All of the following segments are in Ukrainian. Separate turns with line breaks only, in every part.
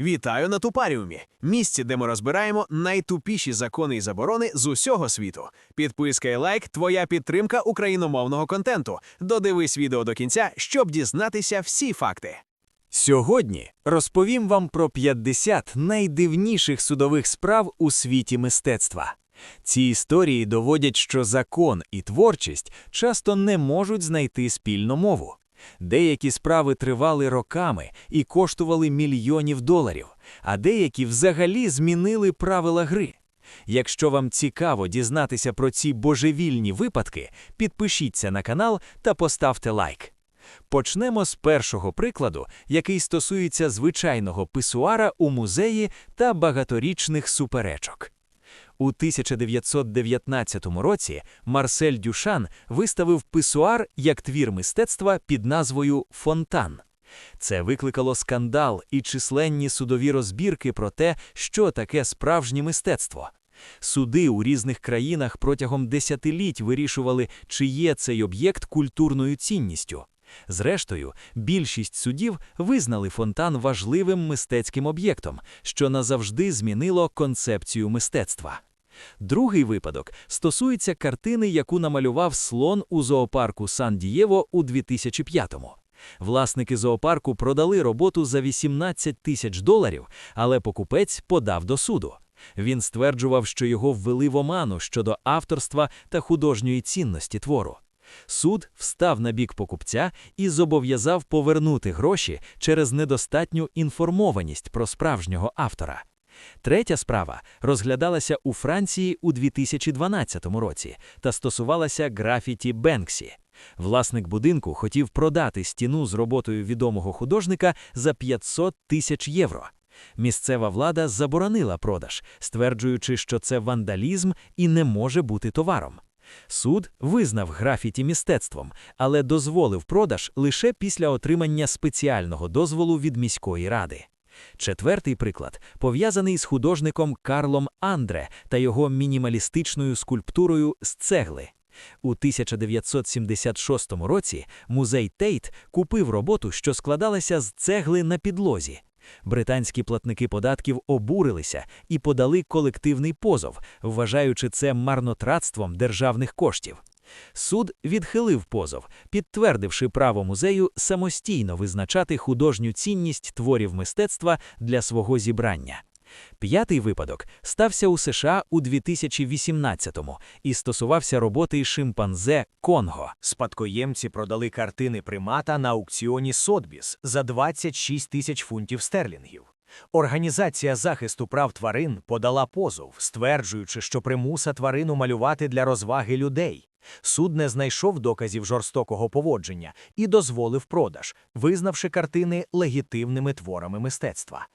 Вітаю на Тупаріумі, місці, де ми розбираємо найтупіші закони і заборони з усього світу. Підписка і лайк твоя підтримка україномовного контенту. Додивись відео до кінця, щоб дізнатися всі факти.
Сьогодні розповім вам про 50 найдивніших судових справ у світі мистецтва. Ці історії доводять, що закон і творчість часто не можуть знайти спільну мову. Деякі справи тривали роками і коштували мільйонів доларів, а деякі взагалі змінили правила гри. Якщо вам цікаво дізнатися про ці божевільні випадки, підпишіться на канал та поставте лайк. Почнемо з першого прикладу, який стосується звичайного писуара у музеї та багаторічних суперечок. У 1919 році Марсель Дюшан виставив писуар як твір мистецтва під назвою Фонтан. Це викликало скандал і численні судові розбірки про те, що таке справжнє мистецтво. Суди у різних країнах протягом десятиліть вирішували, чи є цей об'єкт культурною цінністю. Зрештою, більшість судів визнали фонтан важливим мистецьким об'єктом, що назавжди змінило концепцію мистецтва. Другий випадок стосується картини, яку намалював слон у зоопарку Сан-Дієво у 2005-му. Власники зоопарку продали роботу за 18 тисяч доларів, але покупець подав до суду. Він стверджував, що його ввели в оману щодо авторства та художньої цінності твору. Суд встав на бік покупця і зобов'язав повернути гроші через недостатню інформованість про справжнього автора. Третя справа розглядалася у Франції у 2012 році та стосувалася графіті Бенксі. Власник будинку хотів продати стіну з роботою відомого художника за 500 тисяч євро. Місцева влада заборонила продаж, стверджуючи, що це вандалізм і не може бути товаром. Суд визнав графіті мистецтвом, але дозволив продаж лише після отримання спеціального дозволу від міської ради. Четвертий приклад пов'язаний з художником Карлом Андре та його мінімалістичною скульптурою з цегли. У 1976 році музей Тейт купив роботу, що складалася з цегли на підлозі. Британські платники податків обурилися і подали колективний позов, вважаючи це марнотратством державних коштів. Суд відхилив позов, підтвердивши право музею самостійно визначати художню цінність творів мистецтва для свого зібрання. П'ятий випадок стався у США у 2018-му і стосувався роботи шимпанзе Конго.
Спадкоємці продали картини примата на аукціоні Сотбіс за 26 тисяч фунтів стерлінгів. Організація захисту прав тварин подала позов, стверджуючи, що примуса тварину малювати для розваги людей. Суд не знайшов доказів жорстокого поводження і дозволив продаж, визнавши картини легітимними творами мистецтва.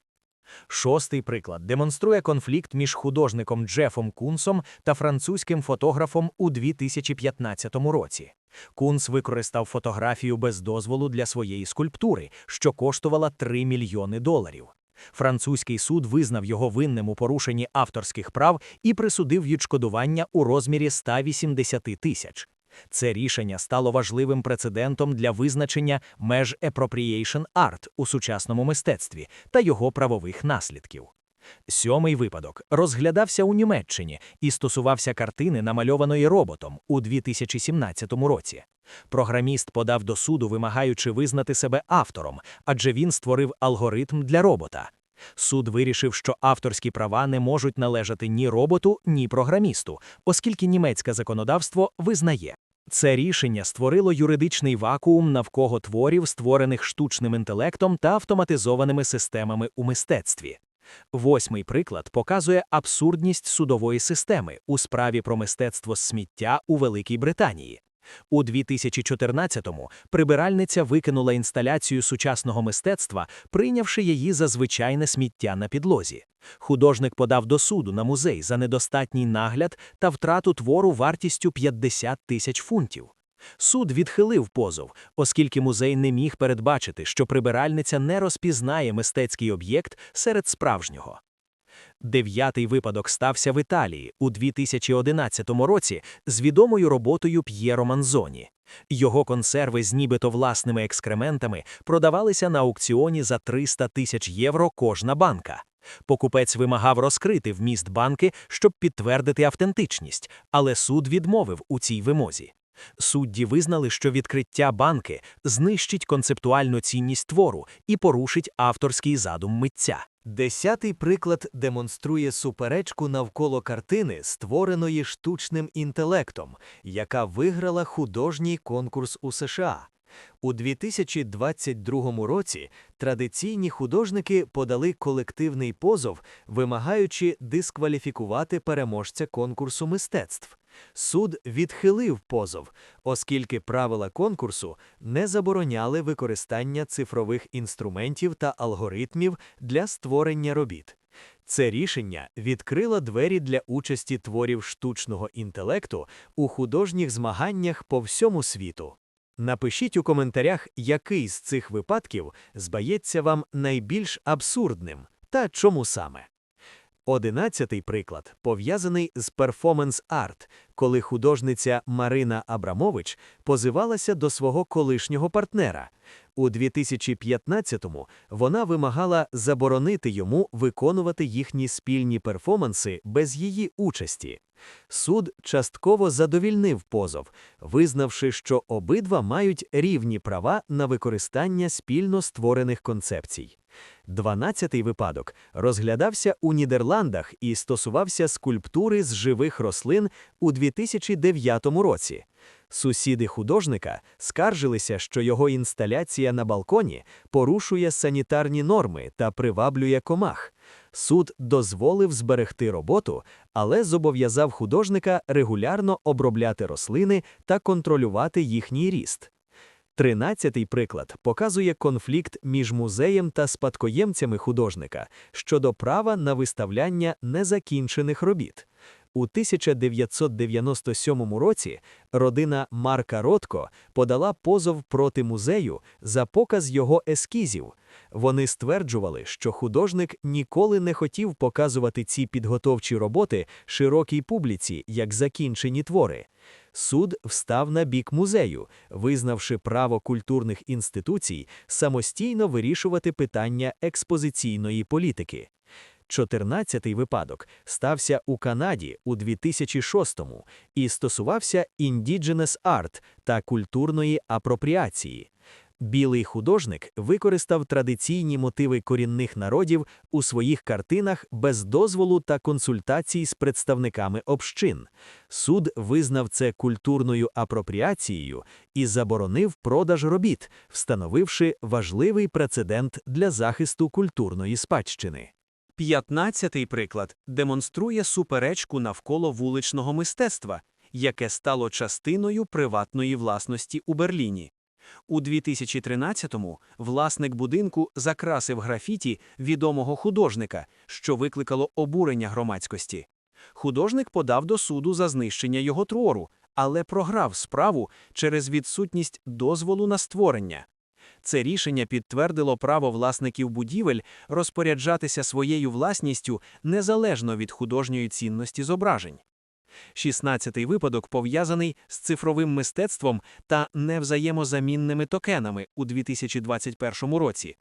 Шостий приклад демонструє конфлікт між художником Джефом Кунсом та французьким фотографом у 2015 році. Кунс використав фотографію без дозволу для своєї скульптури, що коштувала 3 мільйони доларів. Французький суд визнав його винним у порушенні авторських прав і присудив відшкодування у розмірі 180 тисяч. Це рішення стало важливим прецедентом для визначення меж appropriation art у сучасному мистецтві та його правових наслідків. Сьомий випадок розглядався у Німеччині і стосувався картини, намальованої роботом у 2017 році. Програміст подав до суду, вимагаючи визнати себе автором, адже він створив алгоритм для робота. Суд вирішив, що авторські права не можуть належати ні роботу, ні програмісту, оскільки німецьке законодавство визнає. Це рішення створило юридичний вакуум навколо творів, створених штучним інтелектом та автоматизованими системами у мистецтві. Восьмий приклад показує абсурдність судової системи у справі про мистецтво сміття у Великій Британії. У 2014-му прибиральниця викинула інсталяцію сучасного мистецтва, прийнявши її за звичайне сміття на підлозі. Художник подав до суду на музей за недостатній нагляд та втрату твору вартістю 50 тисяч фунтів. Суд відхилив позов, оскільки музей не міг передбачити, що прибиральниця не розпізнає мистецький об'єкт серед справжнього. Дев'ятий випадок стався в Італії у 2011 році з відомою роботою П'єро Манзоні. Його консерви з нібито власними екскрементами продавалися на аукціоні за 300 тисяч євро кожна банка. Покупець вимагав розкрити вміст банки, щоб підтвердити автентичність, але суд відмовив у цій вимозі. Судді визнали, що відкриття банки знищить концептуальну цінність твору і порушить авторський задум митця.
Десятий приклад демонструє суперечку навколо картини, створеної штучним інтелектом, яка виграла художній конкурс у США. У 2022 році традиційні художники подали колективний позов, вимагаючи дискваліфікувати переможця конкурсу мистецтв. Суд відхилив позов, оскільки правила конкурсу не забороняли використання цифрових інструментів та алгоритмів для створення робіт. Це рішення відкрило двері для участі творів штучного інтелекту у художніх змаганнях по всьому світу. Напишіть у коментарях, який з цих випадків збається вам найбільш абсурдним та чому саме. Одинадцятий приклад пов'язаний з перформанс-арт, коли художниця Марина Абрамович позивалася до свого колишнього партнера. У 2015-му вона вимагала заборонити йому виконувати їхні спільні перформанси без її участі. Суд частково задовільнив позов, визнавши, що обидва мають рівні права на використання спільно створених концепцій. Дванадцятий випадок розглядався у Нідерландах і стосувався скульптури з живих рослин у 2009 році. Сусіди художника скаржилися, що його інсталяція на балконі порушує санітарні норми та приваблює комах. Суд дозволив зберегти роботу, але зобов'язав художника регулярно обробляти рослини та контролювати їхній ріст. Тринадцятий приклад показує конфлікт між музеєм та спадкоємцями художника щодо права на виставляння незакінчених робіт. У 1997 році родина Марка Ротко подала позов проти музею за показ його ескізів. Вони стверджували, що художник ніколи не хотів показувати ці підготовчі роботи широкій публіці як закінчені твори. Суд встав на бік музею, визнавши право культурних інституцій самостійно вирішувати питання експозиційної політики. Чотирнадцятий випадок стався у Канаді у 2006-му і стосувався Indigenous Art та культурної апропріації. Білий художник використав традиційні мотиви корінних народів у своїх картинах без дозволу та консультацій з представниками общин. Суд визнав це культурною апропріацією і заборонив продаж робіт, встановивши важливий прецедент для захисту культурної спадщини.
П'ятнадцятий приклад демонструє суперечку навколо вуличного мистецтва, яке стало частиною приватної власності у Берліні. У 2013-му власник будинку закрасив графіті відомого художника, що викликало обурення громадськості. Художник подав до суду за знищення його твору, але програв справу через відсутність дозволу на створення. Це рішення підтвердило право власників будівель розпоряджатися своєю власністю незалежно від художньої цінності зображень. Шістнадцятий випадок пов'язаний з цифровим мистецтвом та невзаємозамінними токенами у 2021 році.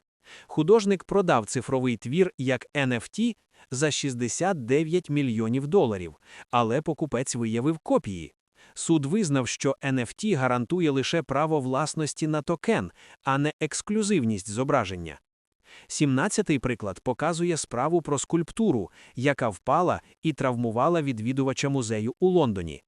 Художник продав цифровий твір як NFT за 69 мільйонів доларів, але покупець виявив копії. Суд визнав, що NFT гарантує лише право власності на токен, а не ексклюзивність зображення. Сімнадцятий приклад показує справу про скульптуру, яка впала і травмувала відвідувача музею у Лондоні.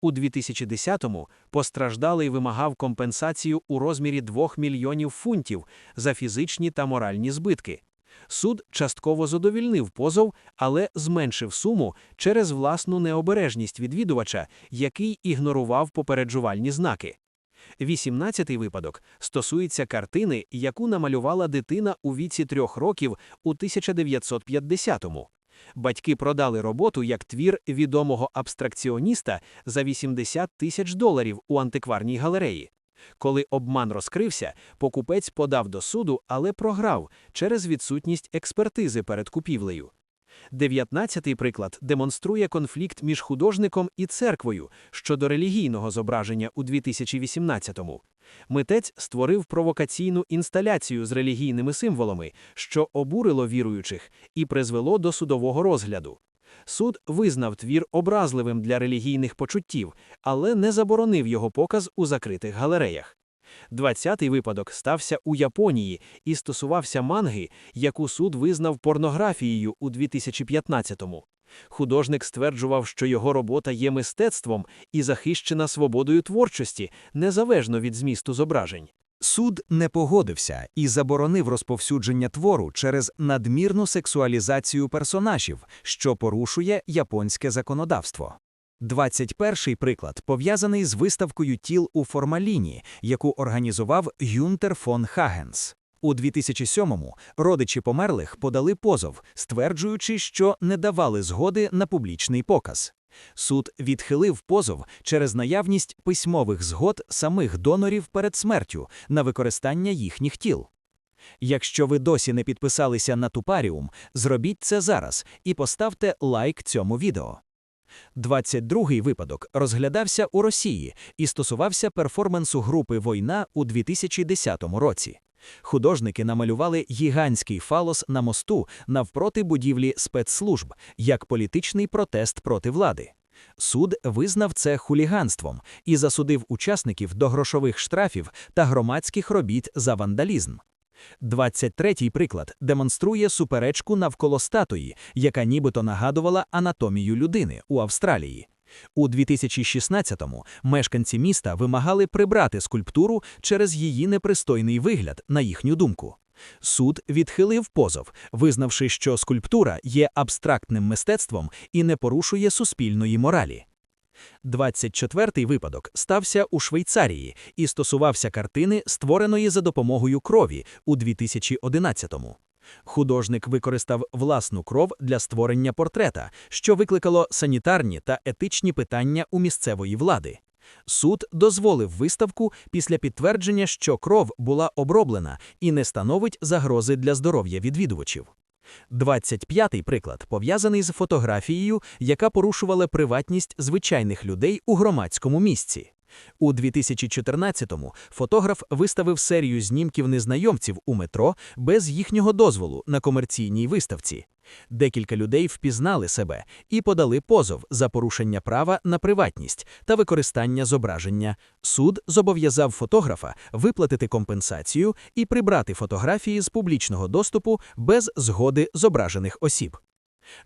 У 2010-му постраждалий вимагав компенсацію у розмірі 2 мільйонів фунтів за фізичні та моральні збитки. Суд частково задовільнив позов, але зменшив суму через власну необережність відвідувача, який ігнорував попереджувальні знаки. Вісімнадцятий випадок стосується картини, яку намалювала дитина у віці трьох років у 1950-му. Батьки продали роботу як твір відомого абстракціоніста за 80 тисяч доларів у антикварній галереї. Коли обман розкрився, покупець подав до суду, але програв через відсутність експертизи перед купівлею. Дев'ятнадцятий приклад демонструє конфлікт між художником і церквою щодо релігійного зображення у 2018-му. Митець створив провокаційну інсталяцію з релігійними символами, що обурило віруючих і призвело до судового розгляду. Суд визнав твір образливим для релігійних почуттів, але не заборонив його показ у закритих галереях. Двадцятий випадок стався у Японії і стосувався манги, яку суд визнав порнографією у 2015-му. Художник стверджував, що його робота є мистецтвом і захищена свободою творчості, незалежно від змісту зображень.
Суд не погодився і заборонив розповсюдження твору через надмірну сексуалізацію персонажів, що порушує японське законодавство. 21-й приклад пов'язаний з виставкою тіл у формаліні, яку організував Юнтер фон Хагенс. У 2007-му родичі померлих подали позов, стверджуючи, що не давали згоди на публічний показ. Суд відхилив позов через наявність письмових згод самих донорів перед смертю на використання їхніх тіл. Якщо ви досі не підписалися на Тупаріум, зробіть це зараз і поставте лайк цьому відео. 22-й випадок розглядався у Росії і стосувався перформансу групи Война у 2010 році. Художники намалювали гігантський фалос на мосту навпроти будівлі спецслужб як політичний протест проти влади. Суд визнав це хуліганством і засудив учасників до грошових штрафів та громадських робіт за вандалізм. 23-й приклад демонструє суперечку навколо статуї, яка нібито нагадувала анатомію людини у Австралії. У 2016-му мешканці міста вимагали прибрати скульптуру через її непристойний вигляд, на їхню думку. Суд відхилив позов, визнавши, що скульптура є абстрактним мистецтвом і не порушує суспільної моралі. 24-й випадок стався у Швейцарії і стосувався картини, створеної за допомогою крові у 2011-му. Художник використав власну кров для створення портрета, що викликало санітарні та етичні питання у місцевої влади. Суд дозволив виставку після підтвердження, що кров була оброблена і не становить загрози для здоров'я відвідувачів. 25-й приклад пов'язаний з фотографією, яка порушувала приватність звичайних людей у громадському місці. У 2014-му фотограф виставив серію знімків незнайомців у метро без їхнього дозволу на комерційній виставці. Декілька людей впізнали себе і подали позов за порушення права на приватність та використання зображення. Суд зобов'язав фотографа виплатити компенсацію і прибрати фотографії з публічного доступу без згоди зображених осіб.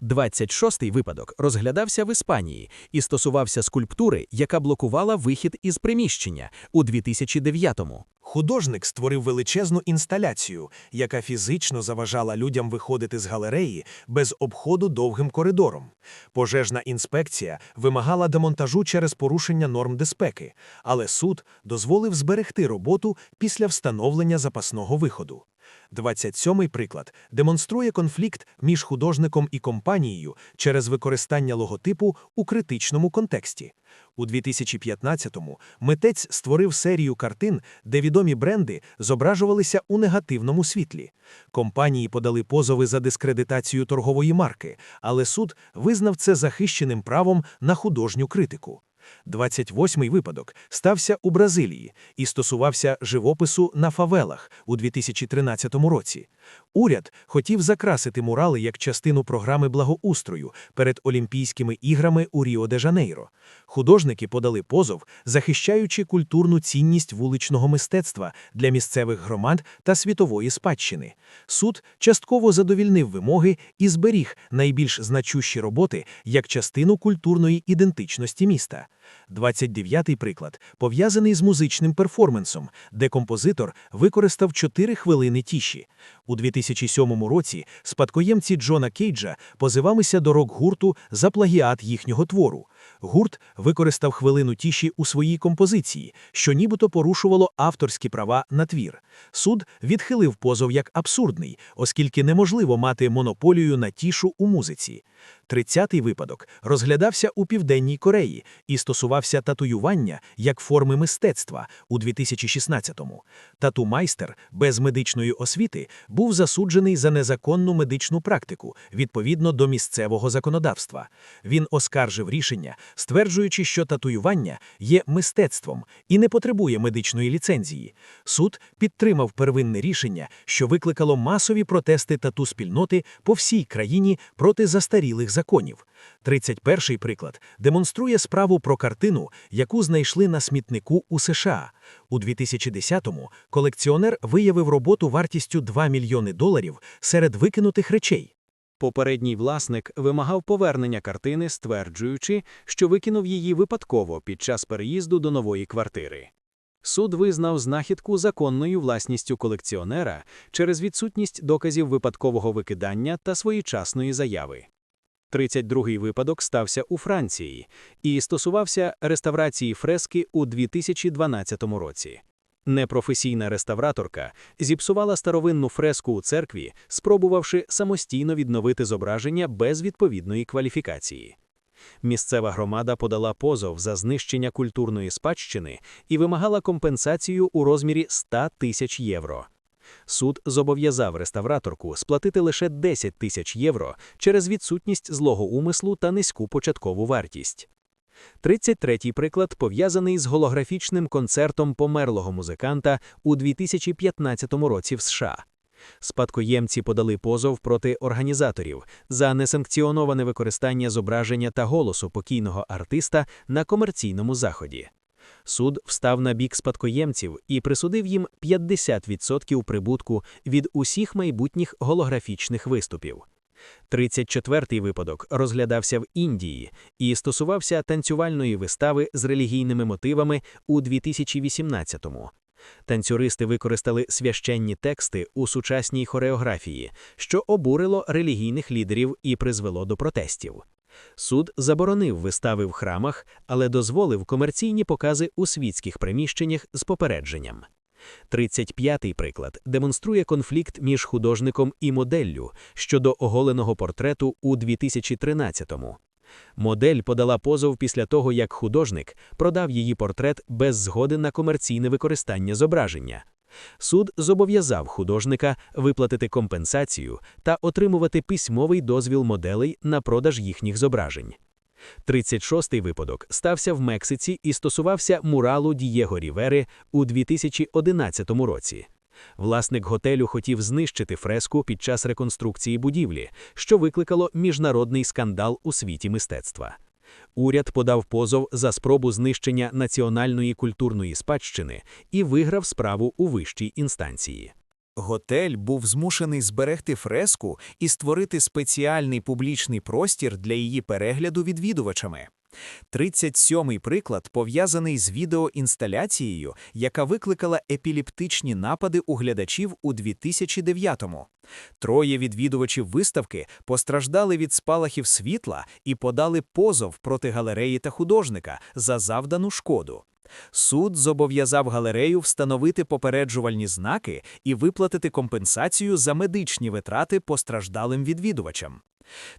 26-й випадок розглядався в Іспанії і стосувався скульптури, яка блокувала вихід із приміщення у 2009-му.
Художник створив величезну інсталяцію, яка фізично заважала людям виходити з галереї без обходу довгим коридором. Пожежна інспекція вимагала демонтажу через порушення норм безпеки, але суд дозволив зберегти роботу після встановлення запасного виходу. 27-й приклад демонструє конфлікт між художником і компанією через використання логотипу у критичному контексті. У 2015-му митець створив серію картин, де відомі бренди зображувалися у негативному світлі. Компанії подали позови за дискредитацію торгової марки, але суд визнав це захищеним правом на художню критику. 28-й випадок стався у Бразилії і стосувався живопису на фавелах у 2013 році. Уряд хотів закрасити мурали як частину програми благоустрою перед Олімпійськими іграми у Ріо-де-Жанейро. Художники подали позов, захищаючи культурну цінність вуличного мистецтва для місцевих громад та світової спадщини. Суд частково задовільнив вимоги і зберіг найбільш значущі роботи як частину культурної ідентичності міста. 29-й приклад пов'язаний з музичним перформансом, де композитор використав 4 хвилини тіші. У 2007 році спадкоємці Джона Кейджа позивалися до рок-гурту за плагіат їхнього твору. Гурт використав хвилину тіші у своїй композиції, що нібито порушувало авторські права на твір. Суд відхилив позов як абсурдний, оскільки неможливо мати монополію на тішу у музиці. Тридцятий випадок розглядався у Південній Кореї і стосувався татуювання як форми мистецтва у 2016-му. Тату-майстер без медичної освіти був засуджений за незаконну медичну практику відповідно до місцевого законодавства. Він оскаржив рішення, стверджуючи, що татуювання є мистецтвом і не потребує медичної ліцензії. Суд підтримав первинне рішення, що викликало масові протести тату-спільноти по всій країні проти застарілих законів. 31-й приклад демонструє справу про картину, яку знайшли на смітнику у США. У 2010-му колекціонер виявив роботу вартістю 2 мільйони доларів серед викинутих речей.
Попередній власник вимагав повернення картини, стверджуючи, що викинув її випадково під час переїзду до нової квартири. Суд визнав знахідку законною власністю колекціонера через відсутність доказів випадкового викидання та своєчасної заяви. 32-й випадок стався у Франції і стосувався реставрації фрески у 2012 році. Непрофесійна реставраторка зіпсувала старовинну фреску у церкві, спробувавши самостійно відновити зображення без відповідної кваліфікації. Місцева громада подала позов за знищення культурної спадщини і вимагала компенсацію у розмірі 100 тисяч євро. Суд зобов'язав реставраторку сплатити лише 10 тисяч євро через відсутність злого умислу та низьку початкову вартість. 33-й приклад пов'язаний з голографічним концертом померлого музиканта у 2015 році в США. Спадкоємці подали позов проти організаторів за несанкціоноване використання зображення та голосу покійного артиста на комерційному заході. Суд встав на бік спадкоємців і присудив їм 50% прибутку від усіх майбутніх голографічних виступів. 34-й випадок розглядався в Індії і стосувався танцювальної вистави з релігійними мотивами у 2018-му. Танцюристи використали священні тексти у сучасній хореографії, що обурило релігійних лідерів і призвело до протестів. Суд заборонив вистави в храмах, але дозволив комерційні покази у світських приміщеннях з попередженням. 35-й приклад демонструє конфлікт між художником і моделлю щодо оголеного портрету у 2013-му. Модель подала позов після того, як художник продав її портрет без згоди на комерційне використання зображення. Суд зобов'язав художника виплатити компенсацію та отримувати письмовий дозвіл моделей на продаж їхніх зображень. 36-й випадок стався в Мексиці і стосувався муралу Дієго Рівери у 2011 році. Власник готелю хотів знищити фреску під час реконструкції будівлі, що викликало міжнародний скандал у світі мистецтва. Уряд подав позов за спробу знищення національної культурної спадщини і виграв справу у вищій інстанції.
Готель був змушений зберегти фреску і створити спеціальний публічний простір для її перегляду відвідувачами. 37-й приклад пов'язаний з відеоінсталяцією, яка викликала епілептичні напади у глядачів у 2009-му. Троє відвідувачів виставки постраждали від спалахів світла і подали позов проти галереї та художника за завдану шкоду. Суд зобов'язав галерею встановити попереджувальні знаки і виплатити компенсацію за медичні витрати постраждалим відвідувачам.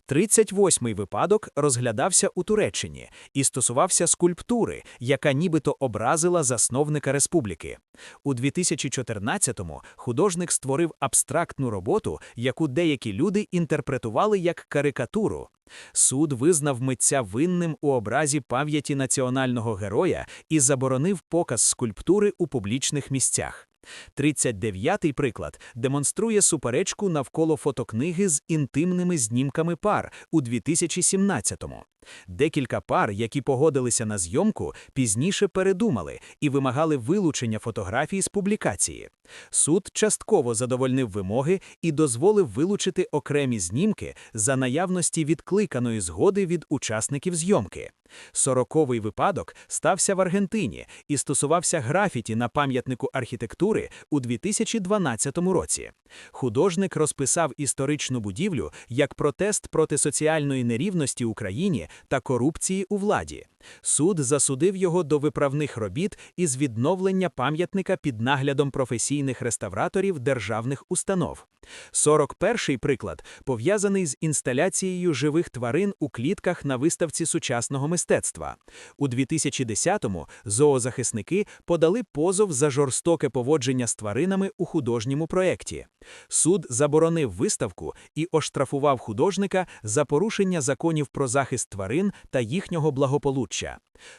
38-й випадок розглядався у Туреччині і стосувався скульптури, яка нібито образила засновника республіки. У 2014-му художник створив абстрактну роботу, яку деякі люди інтерпретували як карикатуру. Суд визнав митця винним у образі пам'яті національного героя і заборонив показ скульптури у публічних місцях. 39-й приклад демонструє суперечку навколо фотокниги з інтимними знімками пар у 2017-му. Декілька пар, які погодилися на зйомку, пізніше передумали і вимагали вилучення фотографій з публікації. Суд частково задовольнив вимоги і дозволив вилучити окремі знімки за наявності відкликаної згоди від учасників зйомки. Сороковий випадок стався в Аргентині і стосувався графіті на пам'ятнику архітектури у 2012 році. Художник розписав історичну будівлю як протест проти соціальної нерівності Україні та корупції у владі. Суд засудив його до виправних робіт із відновлення пам'ятника під наглядом професійних реставраторів державних установ. 41-й приклад пов'язаний з інсталяцією живих тварин у клітках на виставці сучасного мистецтва. У 2010-му зоозахисники подали позов за жорстоке поводження з тваринами у художньому проєкті. Суд заборонив виставку і оштрафував художника за порушення законів про захист тварин та їхнього благополуччя.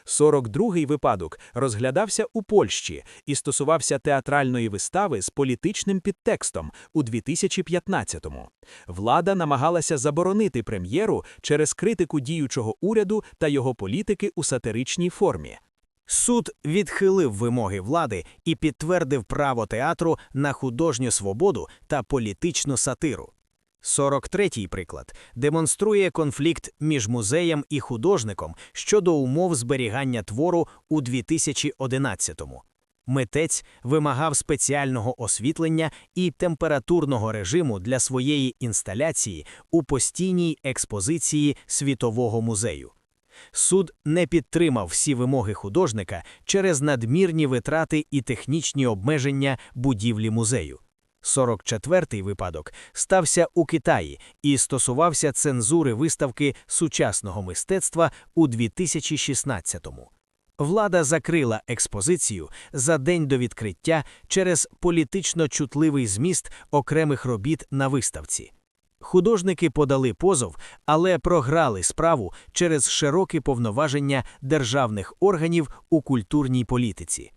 42-й випадок розглядався у Польщі і стосувався театральної вистави з політичним підтекстом у 2015-му. Влада намагалася заборонити прем'єру через критику діючого уряду та його політики у сатиричній формі.
Суд відхилив вимоги влади і підтвердив право театру на художню свободу та політичну сатиру. 43-й приклад демонструє конфлікт між музеєм і художником щодо умов зберігання твору у 2011-му. Митець вимагав спеціального освітлення і температурного режиму для своєї інсталяції у постійній експозиції світового музею. Суд не підтримав всі вимоги художника через надмірні витрати і технічні обмеження будівлі музею. 44-й випадок стався у Китаї і стосувався цензури виставки сучасного мистецтва у 2016-му. Влада закрила експозицію за день до відкриття через політично чутливий зміст окремих робіт на виставці. Художники подали позов, але програли справу через широкі повноваження державних органів у культурній політиці.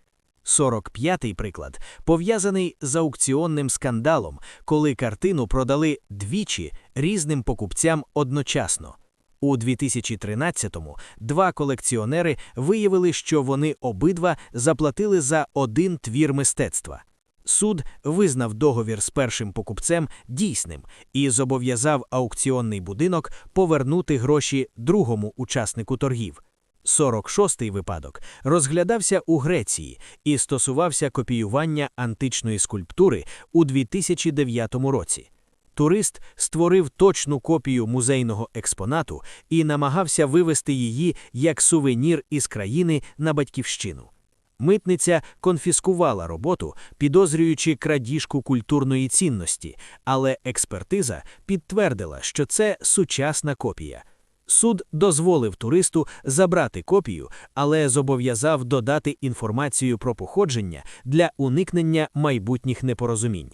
45-й приклад пов'язаний з аукціонним скандалом, коли картину продали двічі різним покупцям одночасно. У 2013-му два колекціонери виявили, що вони обидва заплатили за один твір мистецтва. Суд визнав договір з першим покупцем дійсним і зобов'язав аукціонний будинок повернути гроші другому учаснику торгів. 46-й випадок розглядався у Греції і стосувався копіювання античної скульптури у 2009 році. Турист створив точну копію музейного експонату і намагався вивести її як сувенір із країни на батьківщину. Митниця конфіскувала роботу, підозрюючи крадіжку культурної цінності, але експертиза підтвердила, що це сучасна копія. Суд дозволив туристу забрати копію, але зобов'язав додати інформацію про походження для уникнення майбутніх непорозумінь.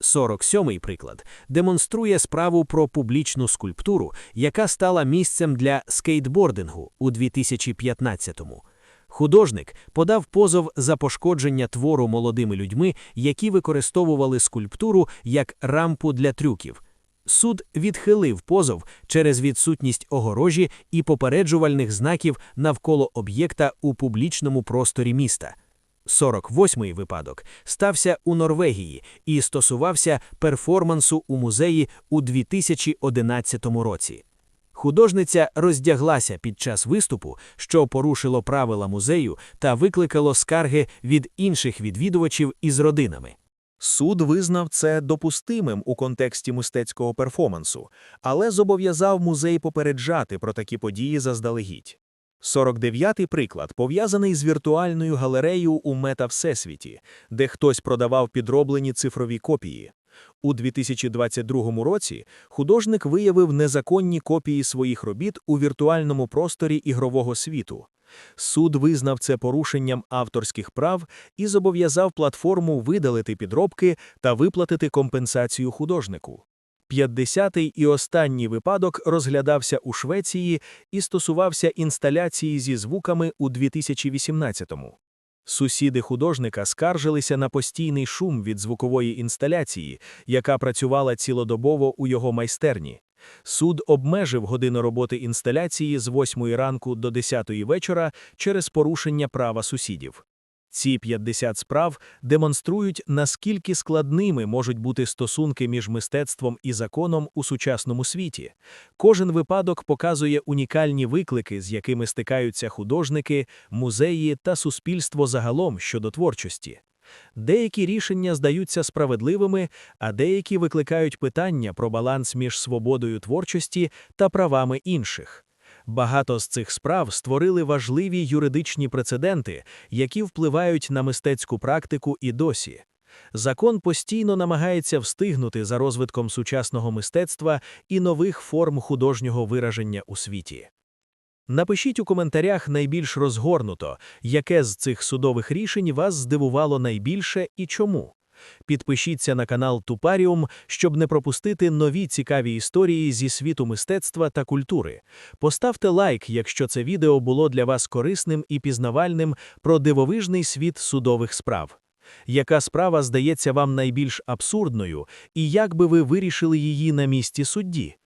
47-й приклад демонструє справу про публічну скульптуру, яка стала місцем для скейтбордингу у 2015-му. Художник подав позов за пошкодження твору молодими людьми, які використовували скульптуру як рампу для трюків. Суд відхилив позов через відсутність огорожі і попереджувальних знаків навколо об'єкта у публічному просторі міста. 48-й випадок стався у Норвегії і стосувався перформансу у музеї у 2011 році. Художниця роздяглася під час виступу, що порушило правила музею та викликало скарги від інших відвідувачів із родинами.
Суд визнав це допустимим у контексті мистецького перформансу, але зобов'язав музей попереджати про такі події заздалегідь. 49-й приклад пов'язаний з віртуальною галереєю у мета-всесвіті, де хтось продавав підроблені цифрові копії. У 2022 році художник виявив незаконні копії своїх робіт у віртуальному просторі ігрового світу. Суд визнав це порушенням авторських прав і зобов'язав платформу видалити підробки та виплатити компенсацію художнику. 50-й і останній випадок розглядався у Швеції і стосувався інсталяції зі звуками у 2018-му. Сусіди художника скаржилися на постійний шум від звукової інсталяції, яка працювала цілодобово у його майстерні. Суд обмежив годину роботи інсталяції з 8 ранку до 10 вечора через порушення права сусідів. Ці 50 справ демонструють, наскільки складними можуть бути стосунки між мистецтвом і законом у сучасному світі. Кожен випадок показує унікальні виклики, з якими стикаються художники, музеї та суспільство загалом щодо творчості. Деякі рішення здаються справедливими, а деякі викликають питання про баланс між свободою творчості та правами інших.
Багато з цих справ створили важливі юридичні прецеденти, які впливають на мистецьку практику і досі. Закон постійно намагається встигнути за розвитком сучасного мистецтва і нових форм художнього вираження у світі. Напишіть у коментарях найбільш розгорнуто, яке з цих судових рішень вас здивувало найбільше і чому. Підпишіться на канал Тупаріум, щоб не пропустити нові цікаві історії зі світу мистецтва та культури. Поставте лайк, якщо це відео було для вас корисним і пізнавальним про дивовижний світ судових справ. Яка справа здається вам найбільш абсурдною, і як би ви вирішили її на місці судді?